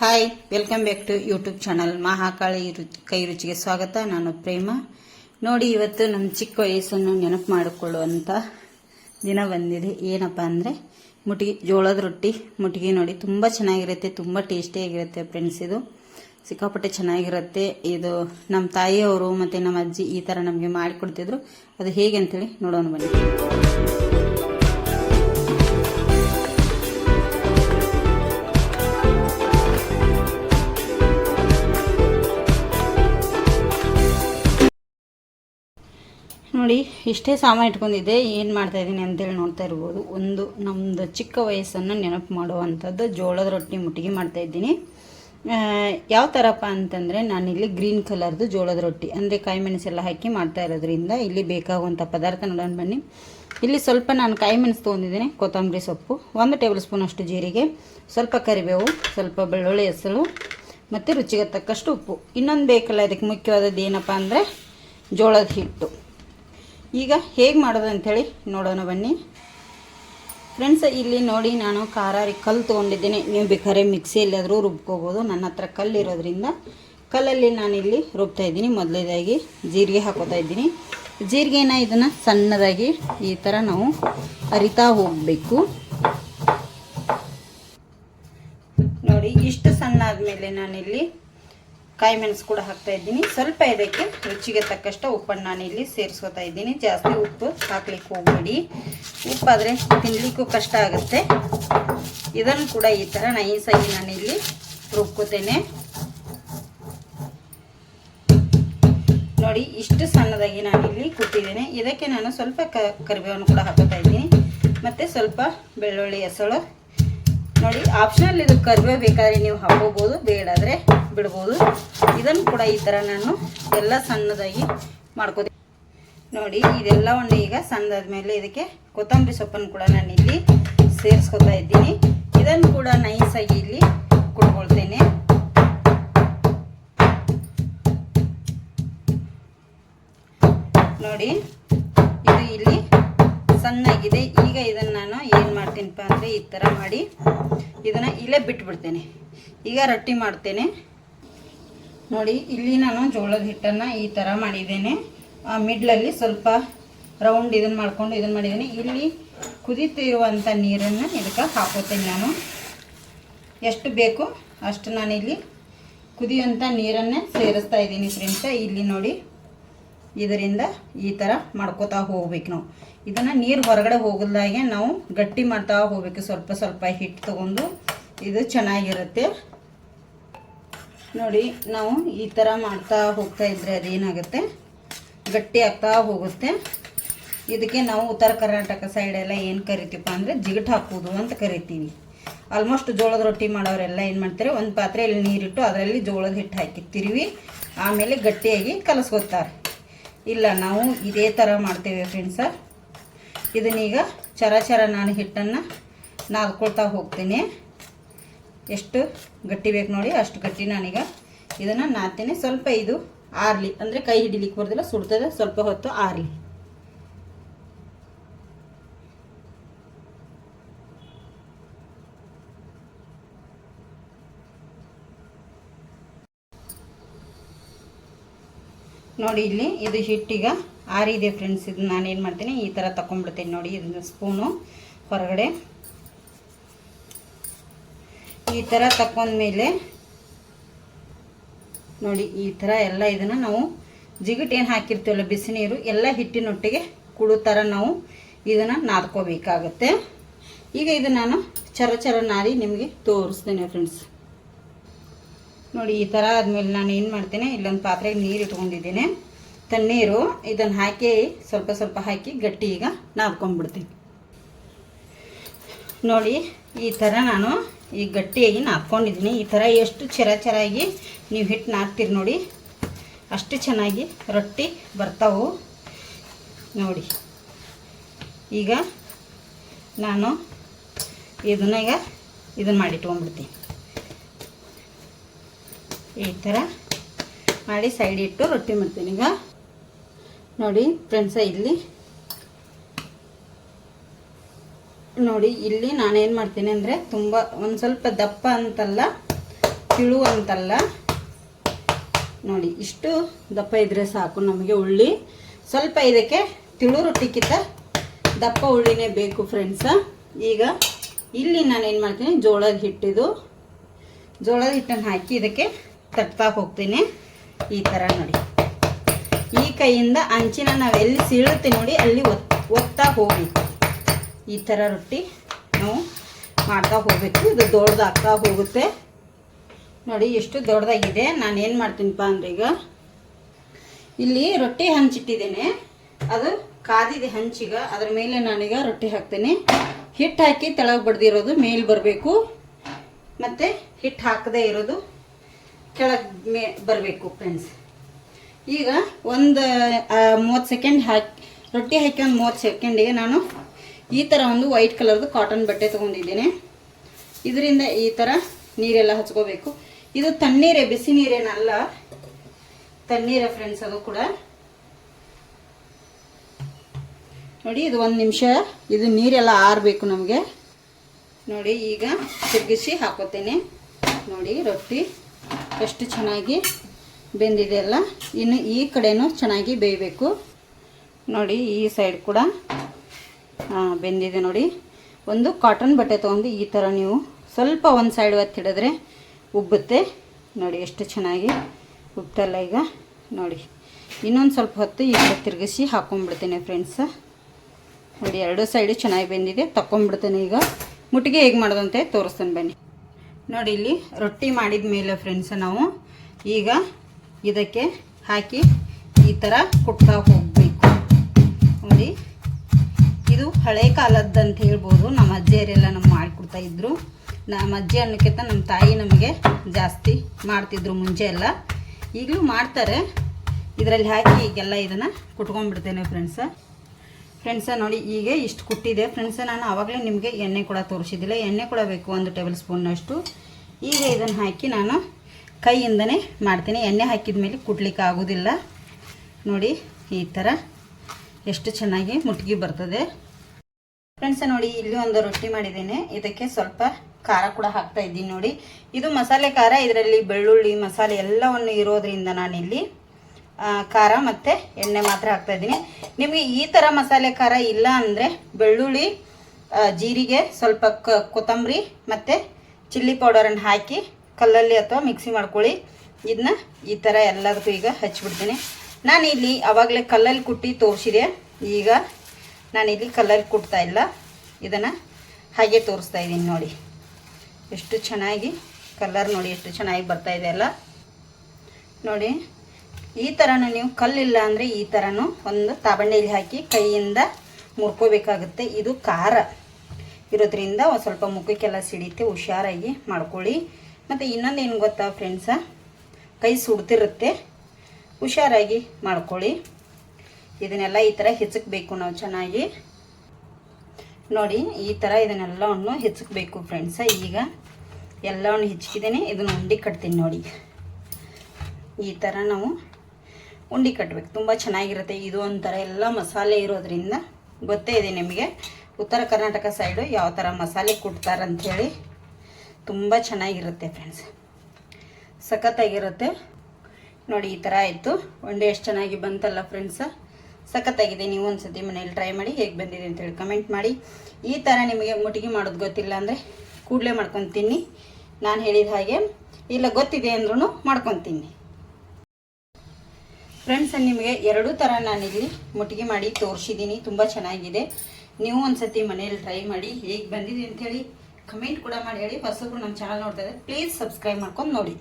Hi welcome back to YouTube channel Mahakali ಕೈ ರುಚಿಗೆ ಸ್ವಾಗತ. ನಾನು ಪ್ರೇಮ. ನೋಡಿ, ಇವತ್ತು ನಮ್ಮ ಚಿಕ್ಕ ವಯಸ್ಸನ್ನು ನೆನಪು ಮಾಡಿಕೊಳ್ಳುವಂಥ ದಿನ ಬಂದಿದೆ. ಏನಪ್ಪ ಅಂದರೆ, ಮುಟಿಗೆ, ಜೋಳದ ರೊಟ್ಟಿ. ಮುಟಿಗೆ ನೋಡಿ, ತುಂಬ ಚೆನ್ನಾಗಿರುತ್ತೆ. ತುಂಬ ಟೇಸ್ಟಿಯಾಗಿರುತ್ತೆ ಫ್ರೆಂಡ್ಸ್ ಇದು. ಸಿಕ್ಕಾಪಟ್ಟೆ ಚೆನ್ನಾಗಿರುತ್ತೆ. ಇದು ನಮ್ಮ ತಾಯಿಯವರು ಮತ್ತು ನಮ್ಮ ಅಜ್ಜಿ ಈ ಥರ ನಮಗೆ ಮಾಡಿಕೊಡ್ತಿದ್ರು. ಅದು ಹೇಗೆ ಅಂತೇಳಿ ನೋಡೋಣ ಬನ್ನಿ. ನೋಡಿ, ಇಷ್ಟೇ ಸಾಮಾನು ಇಟ್ಕೊಂಡಿದ್ದೆ. ಏನು ಮಾಡ್ತಾ ಇದ್ದೀನಿ ಅಂತೇಳಿ ನೋಡ್ತಾ ಇರ್ಬೋದು. ಒಂದು ನಮ್ಮದು ಚಿಕ್ಕ ವಯಸ್ಸನ್ನು ನೆನಪು ಮಾಡುವಂಥದ್ದು ಜೋಳದ ರೊಟ್ಟಿ ಮುಟ್ಟಿಗೆ ಮಾಡ್ತಾ ಇದ್ದೀನಿ. ಯಾವ ಥರಪ್ಪ ಅಂತಂದರೆ, ನಾನಿಲ್ಲಿ ಗ್ರೀನ್ ಕಲರ್ದು ಜೋಳದ ರೊಟ್ಟಿ, ಅಂದರೆ ಕಾಯಿ ಮೆಣಸೆಲ್ಲ ಹಾಕಿ ಮಾಡ್ತಾ ಇರೋದ್ರಿಂದ ಇಲ್ಲಿ ಬೇಕಾಗುವಂಥ ಪದಾರ್ಥ ನೋಡೋಣ ಬನ್ನಿ. ಇಲ್ಲಿ ಸ್ವಲ್ಪ ನಾನು ಕಾಯಿ ಮೆಣಸು ತೊಗೊಂಡಿದ್ದೀನಿ, ಕೊತ್ತಂಬರಿ ಸೊಪ್ಪು, ಒಂದು ಟೇಬಲ್ ಸ್ಪೂನ್ ಅಷ್ಟು ಜೀರಿಗೆ, ಸ್ವಲ್ಪ ಕರಿಬೇವು, ಸ್ವಲ್ಪ ಬೆಳ್ಳುಳ್ಳಿ ಹೆಸರು, ಮತ್ತು ರುಚಿಗೆ ತಕ್ಕಷ್ಟು ಉಪ್ಪು. ಇನ್ನೊಂದು ಬೇಕಲ್ಲ ಅದಕ್ಕೆ ಮುಖ್ಯವಾದದ್ದು ಏನಪ್ಪ ಅಂದರೆ ಜೋಳದ ಹಿಟ್ಟು. ಈಗ ಹೇಗೆ ಮಾಡೋದು ಅಂಥೇಳಿ ನೋಡೋಣ ಬನ್ನಿ. ಫ್ರೆಂಡ್ಸ್ ಇಲ್ಲಿ ನೋಡಿ ನಾನು ಖಾರಾರಿ ಕಲ್ಲು ತೊಗೊಂಡಿದ್ದೀನಿ. ನೀವು ಬೇಕಾದ್ರೆ ಮಿಕ್ಸಿಯಲ್ಲಾದರೂ ರುಬ್ಕೋಬೋದು. ನನ್ನ ಹತ್ರ ಕಲ್ಲು ಇರೋದ್ರಿಂದ ಕಲ್ಲಲ್ಲಿ ನಾನಿಲ್ಲಿ ರುಬ್ತಾ ಇದ್ದೀನಿ. ಮೊದಲೇದಾಗಿ ಜೀರಿಗೆ ಹಾಕೋತಾ ಇದ್ದೀನಿ. ಜೀರಿಗೆನ ಇದನ್ನು ಸಣ್ಣದಾಗಿ ಈ ಥರ ನಾವು ಅರಿತಾ ಹೋಗಬೇಕು. ನೋಡಿ, ಇಷ್ಟು ಸಣ್ಣ ಆದಮೇಲೆ ನಾನಿಲ್ಲಿ ಕಾಯಿ ಮೆಣಸು ಕೂಡ ಹಾಕ್ತಾ ಇದ್ದೀನಿ. ಸ್ವಲ್ಪ ಇದಕ್ಕೆ ರುಚಿಗೆ ತಕ್ಕಷ್ಟು ಉಪ್ಪನ್ನು ನಾನು ಇಲ್ಲಿ ಸೇರಿಸ್ಕೊತಾ ಇದ್ದೀನಿ. ಜಾಸ್ತಿ ಉಪ್ಪು ಹಾಕ್ಲಿಕ್ಕೆ ಹೋಗಬೇಡಿ. ಉಪ್ಪಾದರೆ ತಿನ್ನಲಿಕ್ಕೂ ಕಷ್ಟ ಆಗುತ್ತೆ. ಇದನ್ನು ಕೂಡ ಈ ಥರ ನೈಸಾಗಿ ನಾನಿಲ್ಲಿ ರುಬ್ಕೋತೇನೆ. ನೋಡಿ, ಇಷ್ಟು ಸಣ್ಣದಾಗಿ ನಾನು ಇಲ್ಲಿ ಕುಟ್ಟಿದ್ದೇನೆ. ಇದಕ್ಕೆ ನಾನು ಸ್ವಲ್ಪ ಕ, ಕರಿಬೇವನ್ನು ಕೂಡ ಹಾಕೋತಾ ಇದ್ದೀನಿ. ಮತ್ತು ಸ್ವಲ್ಪ ಬೆಳ್ಳುಳ್ಳಿ ಹೆಸಳು ನೋಡಿ ಆಪ್ಷನಲ್ ಇದು ಕರಿಬೇವು ಬೇಕಾದ್ರೆ ನೀವು ಹಾಕೋಬೋದು ಬೇಡಾದರೆ ಬಿಡ್ಬೋದು. ಇದನ್ನು ಕೂಡ ಈ ಥರ ನಾನು ಎಲ್ಲ ಸಣ್ಣದಾಗಿ ಮಾಡ್ಕೋತೀನಿ. ನೋಡಿ, ಇದೆಲ್ಲವನ್ನು ಈಗ ಸಣ್ಣದಾದ ಮೇಲೆ ಇದಕ್ಕೆ ಕೊತ್ತಂಬರಿ ಸೊಪ್ಪನ್ನು ಕೂಡ ನಾನು ಇಲ್ಲಿ ಸೇರಿಸ್ಕೊತಾ ಇದ್ದೀನಿ. ಇದನ್ನು ಕೂಡ ನೈಸಾಗಿ ಇಲ್ಲಿ ಕುಡ್ಕೊಳ್ತೇನೆ ನೋಡಿ, ಇದು ಇಲ್ಲಿ ಸಣ್ಣಾಗಿದೆ. ಈಗ ಇದನ್ನು ನಾನು ಏನು ಮಾಡ್ತೀನಪ್ಪ ಅಂದರೆ ಈ ಥರ ಮಾಡಿ ಇದನ್ನು ಇಲ್ಲೇ ಬಿಟ್ಬಿಡ್ತೇನೆ. ಈಗ ರೊಟ್ಟಿ ಮಾಡ್ತೇನೆ. ನೋಡಿ, ಇಲ್ಲಿ ನಾನು ಜೋಳದ ಹಿಟ್ಟನ್ನು ಈ ಥರ ಮಾಡಿದ್ದೇನೆ. ಮಿಡ್ಲಲ್ಲಿ ಸ್ವಲ್ಪ ರೌಂಡ್ ಇದನ್ನು ಮಾಡಿಕೊಂಡು ಇದನ್ನು ಮಾಡಿದ್ದೀನಿ. ಇಲ್ಲಿ ಕುದೀತಿರುವಂಥ ನೀರನ್ನು ಇದಕ್ಕೆ ಹಾಕೋತೇನೆ ನಾನು. ಎಷ್ಟು ಬೇಕು ಅಷ್ಟು ನಾನಿಲ್ಲಿ ಕುದಿಯುವಂಥ ನೀರನ್ನೇ ಸೇರಿಸ್ತಾ ಇದ್ದೀನಿ ಫ್ರೆಂಡ್ಸ ಇಲ್ಲಿ ನೋಡಿ, ಇದರಿಂದ ಈ ಥರ ಮಾಡ್ಕೋತಾ ಹೋಗ್ಬೇಕು ನಾವು. ಇದನ್ನು ನೀರು ಹೊರಗಡೆ ಹೋಗಲ್ದಾಗೆ ನಾವು ಗಟ್ಟಿ ಮಾಡ್ತಾ ಹೋಗ್ಬೇಕು. ಸ್ವಲ್ಪ ಸ್ವಲ್ಪ ಹಿಟ್ಟು ತಗೊಂಡು ಇದು ಚೆನ್ನಾಗಿರುತ್ತೆ. ನೋಡಿ, ನಾವು ಈ ಥರ ಮಾಡ್ತಾ ಹೋಗ್ತಾ ಇದ್ರೆ ಅದೇನಾಗುತ್ತೆ? ಗಟ್ಟಿ ಆಗ್ತಾ ಹೋಗುತ್ತೆ. ಇದಕ್ಕೆ ನಾವು ಉತ್ತರ ಕರ್ನಾಟಕ ಸೈಡೆಲ್ಲ ಏನು ಕರಿತೀವಪ್ಪ ಅಂದರೆ ಜಿಗಟ್ ಹಾಕೋದು ಅಂತ ಕರಿತೀವಿ. ಆಲ್ಮೋಸ್ಟ್ ಜೋಳದ ರೊಟ್ಟಿ ಮಾಡೋರೆಲ್ಲ ಏನು ಮಾಡ್ತಾರೆ? ಒಂದು ಪಾತ್ರೆಯಲ್ಲಿ ನೀರಿಟ್ಟು ಅದರಲ್ಲಿ ಜೋಳದ ಹಿಟ್ಟು ಹಾಕಿ ತಿರುವಿ ಆಮೇಲೆ ಗಟ್ಟಿಯಾಗಿ ಕಲಸ್ಕೊತಾರೆ. ಇಲ್ಲ, ನಾವು ಇದೇ ಥರ ಮಾಡ್ತೇವೆ ಫ್ರೆಂಡ್ಸ ಇದನ್ನೀಗ ಚರ ಚರ ನಾನು ಹಿಟ್ಟನ್ನು ನಾದ್ಕೊಳ್ತಾ ಹೋಗ್ತೀನಿ. ಎಷ್ಟು ಗಟ್ಟಿ ಬೇಕು ನೋಡಿ, ಅಷ್ಟು ಗಟ್ಟಿ ನಾನೀಗ ಇದನ್ನು ನಾದ್ತೀನಿ. ಸ್ವಲ್ಪ ಇದು ಆರಲಿ, ಅಂದರೆ ಕೈ ಹಿಡಿಲಿಕ್ಕೆ ಬರ್ದಿಲ್ಲ, ಸುಡ್ತದೆ, ಸ್ವಲ್ಪ ಹೊತ್ತು ಆರಲಿ. ನೋಡಿ ಇಲ್ಲಿ, ಇದು ಹಿಟ್ಟೀಗ ಆರಿದೆ ಫ್ರೆಂಡ್ಸ್ ಇದು ನಾನೇನು ಮಾಡ್ತೀನಿ, ಈ ಥರ ತಗೊಂಡ್ಬಿಡ್ತೀನಿ ನೋಡಿ ಇದನ್ನ ಸ್ಪೂನು ಹೊರಗಡೆ. ಈ ಥರ ತಕೊಂಡ್ಮೇಲೆ ನೋಡಿ, ಈ ಥರ ಎಲ್ಲ ಇದನ್ನು ನಾವು ಜಿಗಿಟ್ ಏನು ಹಾಕಿರ್ತೀವಲ್ಲ ಬಿಸಿ ನೀರು ಎಲ್ಲ ಹಿಟ್ಟಿನೊಟ್ಟಿಗೆ ಕುಡು ಥರ ನಾವು ಇದನ್ನು ನಾದ್ಕೋಬೇಕಾಗತ್ತೆ. ಈಗ ಇದು ನಾನು ಚರ ಚರ ನಾದಿ ನಿಮಗೆ ತೋರಿಸ್ತೇನೆ ಫ್ರೆಂಡ್ಸ್ ನೋಡಿ, ಈ ಥರ ಆದಮೇಲೆ ನಾನು ಏನು ಮಾಡ್ತೇನೆ, ಇಲ್ಲೊಂದು ಪಾತ್ರೆಗೆ ನೀರು ಇಟ್ಕೊಂಡಿದ್ದೀನಿ. ತಣ್ಣೀರು ಇದನ್ನು ಹಾಕಿ, ಸ್ವಲ್ಪ ಸ್ವಲ್ಪ ಹಾಕಿ ಗಟ್ಟಿ ಈಗ ನಾದ್ಕೊಂಡ್ಬಿಡ್ತೀನಿ. ನೋಡಿ, ಈ ಥರ ನಾನು ಈ ಗಟ್ಟಿಯಾಗಿ ನಾದ್ಕೊಂಡಿದ್ದೀನಿ. ಈ ಥರ ಎಷ್ಟು ಚರ ಚರಾಗಿ ನೀವು ಹಿಟ್ಟು ನಾದ್ತೀರಿ ನೋಡಿ, ಅಷ್ಟು ಚೆನ್ನಾಗಿ ರೊಟ್ಟಿ ಬರ್ತಾವು. ನೋಡಿ, ಈಗ ನಾನು ಇದನ್ನ ಈಗ ಇದನ್ನು ಮಾಡಿಟ್ಕೊಂಡ್ಬಿಡ್ತೀನಿ ಈ ಥರ ಮಾಡಿ ಸೈಡ್ ಇಟ್ಟು ರೊಟ್ಟಿ ಮಾಡ್ತೀನಿ ಈಗ. ನೋಡಿ ಫ್ರೆಂಡ್ಸ ಇಲ್ಲಿ. ನೋಡಿ, ಇಲ್ಲಿ ನಾನೇನು ಮಾಡ್ತೀನಿ ಅಂದರೆ ತುಂಬ ಒಂದು ಸ್ವಲ್ಪ ದಪ್ಪ ಅಂತಲ್ಲ, ತಿಳು ಅಂತಲ್ಲ, ನೋಡಿ ಇಷ್ಟು ದಪ್ಪ ಇದ್ರೆ ಸಾಕು ನಮಗೆ ಉಳ್ಳಿ ಸ್ವಲ್ಪ ಇದಕ್ಕೆ ತಿಳು ರೊಟ್ಟಿಕ್ಕಿಂತ ದಪ್ಪ ಉಳ್ಳಿನೇ ಬೇಕು ಫ್ರೆಂಡ್ಸ ಈಗ ಇಲ್ಲಿ ನಾನೇನು ಮಾಡ್ತೀನಿ, ಜೋಳದ ಹಿಟ್ಟಿದು, ಜೋಳದ ಹಿಟ್ಟನ್ನು ಹಾಕಿ ಇದಕ್ಕೆ ತಟ್ತಾ ಹೋಗ್ತೀನಿ. ಈ ಥರ ನೋಡಿ. ಈ ಕೈಯಿಂದ ಅಂಚಿನ ನಾವು ಎಲ್ಲಿ ಸೀಳುತ್ತೆ ನೋಡಿ, ಅಲ್ಲಿ ಒತ್, ಒತ್ತಾ ಹೋಗಿ ಈ ಥರ ರೊಟ್ಟಿ ನಾವು ಮಾಡ್ತಾ ಹೋಗಬೇಕು. ಇದು ದೊಡ್ಡದಾಗ್ತಾ ಹೋಗುತ್ತೆ. ನೋಡಿ, ಎಷ್ಟು ದೊಡ್ಡದಾಗಿದೆ. ನಾನು ಏನು ಮಾಡ್ತೀನಿಪ್ಪ ಅಂದ್ರೆ ಈಗ, ಇಲ್ಲಿ ರೊಟ್ಟಿ ಹಂಚಿಟ್ಟಿದ್ದೇನೆ. ಅದು ಕಾದಿದೆ ಹಂಚಿಗ ಅದ್ರ ಮೇಲೆ ನಾನೀಗ ರೊಟ್ಟಿ ಹಾಕ್ತೇನೆ. ಹಿಟ್ಟು ಹಾಕಿ ತೆಳಗೆ ಬಡ್ದಿರೋದು ಮೇಲೆ ಬರಬೇಕು. ಮತ್ತು ಹಿಟ್ಟು ಹಾಕದೇ ಇರೋದು ಕೆಳಗೆ ಬರಬೇಕು ಫ್ರೆಂಡ್ಸ್ ಈಗ ಒಂದು ಮೂವತ್ತು ಸೆಕೆಂಡ್ ಹಾಕಿ, ರೊಟ್ಟಿ ಹಾಕಿ ಮೂವತ್ತು ಸೆಕೆಂಡಿಗೆ ನಾನು ಈ ಥರ ಒಂದು ವೈಟ್ ಕಲರ್ದು ಕಾಟನ್ ಬಟ್ಟೆ ತೊಗೊಂಡಿದ್ದೇನೆ. ಇದರಿಂದ ಈ ಥರ ನೀರೆಲ್ಲ ಹಚ್ಕೋಬೇಕು. ಇದು ತಣ್ಣೀರೇ, ಬಿಸಿ ನೀರೇನಲ್ಲ. ತಣ್ಣೀರೇ ಫ್ರೆಂಡ್ಸ್ ಅದು ಕೂಡ. ನೋಡಿ, ಇದು ಒಂದು ನಿಮಿಷ ಇದು ನೀರೆಲ್ಲ ಆರಬೇಕು ನಮಗೆ. ನೋಡಿ, ಈಗ ತಿರುಗಿಸಿ ಹಾಕೋತೇನೆ. ನೋಡಿ, ರೊಟ್ಟಿ. ಎಷ್ಟು ಚೆನ್ನಾಗಿ ಬೆಂದಿದೆ ಅಲ್ಲ, ಇನ್ನು ಈ ಕಡೆನೂ ಚೆನ್ನಾಗಿ ಬೇಯಬೇಕು. ನೋಡಿ, ಈ ಸೈಡ್ ಕೂಡ ಬೆಂದಿದೆ ನೋಡಿ. ಒಂದು ಕಾಟನ್ ಬಟ್ಟೆ ತೊಗೊಂಡು ಈ ಥರ ನೀವು ಸ್ವಲ್ಪ ಒಂದು ಸೈಡ್ ಒತ್ತಿಡಿದ್ರೆ ಉಬ್ಬುತ್ತೆ. ನೋಡಿ, ಎಷ್ಟು ಚೆನ್ನಾಗಿ ಉಬ್ತಲ್ಲ ಈಗ. ನೋಡಿ, ಇನ್ನೊಂದು ಸ್ವಲ್ಪ ಹೊತ್ತು ಈಗ ತಿರುಗಿಸಿ ಹಾಕೊಂಡ್ಬಿಡ್ತೇನೆ ಫ್ರೆಂಡ್ಸ್ ನೋಡಿ, ಎರಡು ಸೈಡು ಚೆನ್ನಾಗಿ ಬೆಂದಿದೆ. ತಕ್ಕೊಂಡ್ಬಿಡ್ತೇನೆ ಈಗ. ಮುಟ್ಟಿಗೆ ಹೇಗೆ ಮಾಡೋದಂತೆ ತೋರಿಸ್ತೇನೆ ಬನ್ನಿ. ನೋಡಿ ಇಲ್ಲಿ ರೊಟ್ಟಿ ಮಾಡಿದ ಮೇಲೆ ಫ್ರೆಂಡ್ಸ್ ನಾವು ಈಗ ಇದಕ್ಕೆ ಹಾಕಿ ಈ ಥರ ಕುಟ್ತಾ ಹೋಗಬೇಕು. ನೋಡಿ, ಇದು ಹಳೆ ಕಾಲದ್ದಂತ ಹೇಳ್ಬೋದು. ನಮ್ಮ ಅಜ್ಜಿಯರೆಲ್ಲ ನಮ್ಗೆ ಮಾಡಿಕೊಡ್ತಾ ಇದ್ರು. ನಮ್ಮ ಅಜ್ಜಿ ಅನ್ನೋಕ್ಕಿಂತ ನಮ್ಮ ತಾಯಿ ನಮಗೆ ಜಾಸ್ತಿ ಮಾಡ್ತಿದ್ರು ಮುಂಚೆ ಎಲ್ಲ. ಈಗಲೂ ಮಾಡ್ತಾರೆ. ಇದರಲ್ಲಿ ಹಾಕಿ ಈಗೆಲ್ಲ ಇದನ್ನು ಕುಟ್ಕೊಂಡ್ಬಿಡ್ತೇನೆ ಫ್ರೆಂಡ್ಸ ಫ್ರೆಂಡ್ಸ ನೋಡಿ ಈಗ ಇಷ್ಟು ಕುಟ್ಟಿದೆ. ಫ್ರೆಂಡ್ಸ ನಾನು ಆವಾಗಲೇ ನಿಮಗೆ ಎಣ್ಣೆ ಕೂಡ ತೋರಿಸಿದ್ದಿಲ್ಲ. ಎಣ್ಣೆ ಕೂಡ ಬೇಕು, ಒಂದು ಟೇಬಲ್ ಸ್ಪೂನ್ನಷ್ಟು ಈಗ ಇದನ್ನು ಹಾಕಿ ನಾನು ಕೈಯಿಂದನೇ ಮಾಡ್ತೀನಿ. ಎಣ್ಣೆ ಹಾಕಿದ ಮೇಲೆ ಕುಟ್ಲಿಕ್ಕೆ ಆಗೋದಿಲ್ಲ. ನೋಡಿ, ಈ ಥರ ಎಷ್ಟು ಚೆನ್ನಾಗಿ ಮುಟ್ಗಿ ಬರ್ತದೆ. ಫ್ರೆಂಡ್ಸ ನೋಡಿ, ಇಲ್ಲಿ ಒಂದು ರೊಟ್ಟಿ ಮಾಡಿದ್ದೇನೆ. ಇದಕ್ಕೆ ಸ್ವಲ್ಪ ಖಾರ ಕೂಡ ಹಾಕ್ತಾ ಇದ್ದೀನಿ ನೋಡಿ. ಇದು ಮಸಾಲೆ ಖಾರ, ಇದರಲ್ಲಿ ಬೆಳ್ಳುಳ್ಳಿ, ಮಸಾಲೆ ಎಲ್ಲವನ್ನು ಇರೋದ್ರಿಂದ ನಾನಿಲ್ಲಿ ಖಾರ ಮತ್ತು ಎಣ್ಣೆ ಮಾತ್ರ ಹಾಕ್ತಾಯಿದ್ದೀನಿ ನಿಮಗೆ ಈ ಥರ ಮಸಾಲೆ ಖಾರ ಇಲ್ಲ ಅಂದರೆ ಬೆಳ್ಳುಳ್ಳಿ ಜೀರಿಗೆ, ಸ್ವಲ್ಪ ಕ, ಕೊತ್ತಂಬರಿ ಮತ್ತು ಚಿಲ್ಲಿ ಪೌಡರನ್ನು ಹಾಕಿ ಕಲ್ಲಲ್ಲಿ ಅಥವಾ ಮಿಕ್ಸಿ ಮಾಡ್ಕೊಳ್ಳಿ. ಇದನ್ನ ಈ ಥರ ಎಲ್ಲದಕ್ಕೂ ಈಗ ಹಚ್ಬಿಡ್ತೀನಿ. ನಾನು ಇಲ್ಲಿ ಆವಾಗಲೇ ಕಲ್ಲಲ್ಲಿ ಕುಟ್ಟಿ ತೋರಿಸಿದೆ. ಈಗ ನಾನಿಲ್ಲಿ ಕಲ್ಲಲ್ಲಿ ಕುಟ್ತಾ ಇಲ್ಲ. ಇದನ್ನು ಹಾಗೆ ತೋರಿಸ್ತಾ ಇದ್ದೀನಿ ನೋಡಿ. ಎಷ್ಟು ಚೆನ್ನಾಗಿ ಕಲ್ಲರ್ ನೋಡಿ ಎಷ್ಟು ಚೆನ್ನಾಗಿ ಬರ್ತಾ ಇದೆ ಅಲ್ಲ. ನೋಡಿ. ಈ ಥರನೂ ನೀವು ಕಲ್ಲಿಲ್ಲ ಅಂದರೆ ಈ ಥರನೂ ಒಂದು ತಾಬಂಡೆಯಲ್ಲಿ ಹಾಕಿ ಕೈಯಿಂದ ಮುರ್ಕೋಬೇಕಾಗುತ್ತೆ. ಇದು ಖಾರ. ಇರೋದ್ರಿಂದ ಒಂದು ಸ್ವಲ್ಪ ಮುಖಕ್ಕೆಲ್ಲ ಸಿಡಿತೆ ಹುಷಾರಾಗಿ ಮಾಡ್ಕೊಳ್ಳಿ. ಮತ್ತು ಇನ್ನೊಂದು ಏನು ಗೊತ್ತಾ ಫ್ರೆಂಡ್ಸ ಕೈ ಸುಡ್ತಿರುತ್ತೆ. ಹುಷಾರಾಗಿ ಮಾಡ್ಕೊಳ್ಳಿ. ಇದನ್ನೆಲ್ಲ ಈ ಥರ ಹೆಚ್ಚಕ್ಬೇಕು ನಾವು ಚೆನ್ನಾಗಿ. ನೋಡಿ, ಈ ಥರ ಇದನ್ನೆಲ್ಲವನ್ನು ಹೆಚ್ಚಕ್ಬೇಕು ಫ್ರೆಂಡ್ಸ ಈಗ ಎಲ್ಲವನ್ನು ಹೆಚ್ಚಿಕಿದ್ದೇನೆ ಇದನ್ನು ಉಂಡೆ ಕಟ್ತೀನಿ ನೋಡಿ. ಈ ಥರ ನಾವು ಉಂಡೆ ಕಟ್ಟಬೇಕು ತುಂಬ ಚೆನ್ನಾಗಿರುತ್ತೆ. ಇದು ಒಂಥರ ಎಲ್ಲ ಮಸಾಲೆ ಇರೋದ್ರಿಂದ ಗೊತ್ತೇ ಇದೆ ನಿಮಗೆ. ಉತ್ತರ ಕರ್ನಾಟಕ ಸೈಡು ಯಾವ ಥರ ಮಸಾಲೆ ಕೊಡ್ತಾರಂಥೇಳಿ ತುಂಬ ಚೆನ್ನಾಗಿರುತ್ತೆ ಫ್ರೆಂಡ್ಸ್. ಸಖತ್ತಾಗಿರುತ್ತೆ. ನೋಡಿ, ಈ ಥರ ಆಯಿತು. ಒಂಡೆ ಎಷ್ಟು ಚೆನ್ನಾಗಿ ಬಂತಲ್ಲ ಫ್ರೆಂಡ್ಸ. ಸಖತ್ತಾಗಿದೆ. ನೀವು ಒಂದು ಸತಿ ಮನೇಲಿ ಟ್ರೈ ಮಾಡಿ ಹೇಗೆ ಬಂದಿದೆ ಅಂತೇಳಿ ಕಮೆಂಟ್ ಮಾಡಿ. ಈ ಥರ ನಿಮಗೆ ಮುಟಿಗೆ ಮಾಡೋದು ಗೊತ್ತಿಲ್ಲ ಅಂದರೆ ಕೂಡಲೇ ಮಾಡ್ಕೊತೀನಿ. ನಾನು ಹೇಳಿದ ಹಾಗೆ. ಇಲ್ಲ, ಗೊತ್ತಿದೆ ಅಂದ್ರೂ ಮಾಡ್ಕೊತೀನಿ. ಫ್ರೆಂಡ್ಸ್ ನಿಮಗೆ ಎರಡೂ ಥರ ನಾನಿಲ್ಲಿ ಮುಟ್ಟಿಗೆ ಮಾಡಿ ತೋರಿಸಿದ್ದೀನಿ ತುಂಬ ಚೆನ್ನಾಗಿದೆ. ನೀವು ಒಂದ್ಸತಿ ಮನೆಯಲ್ಲಿ ಟ್ರೈ ಮಾಡಿ ಹೇಗೆ ಬಂದಿದೆ ಅಂಥೇಳಿ ಕಮೆಂಟ್ ಕೂಡ ಮಾಡಿ. ಹೇಳಿ ಹೊಸಬ್ರು ನಮ್ಮ ಚಾನಲ್ ನೋಡ್ತಾ ಇದ್ದಾರೆ. ಪ್ಲೀಸ್ ಸಬ್ಸ್ಕ್ರೈಬ್ ಮಾಡ್ಕೊಂಡು ನೋಡಿ.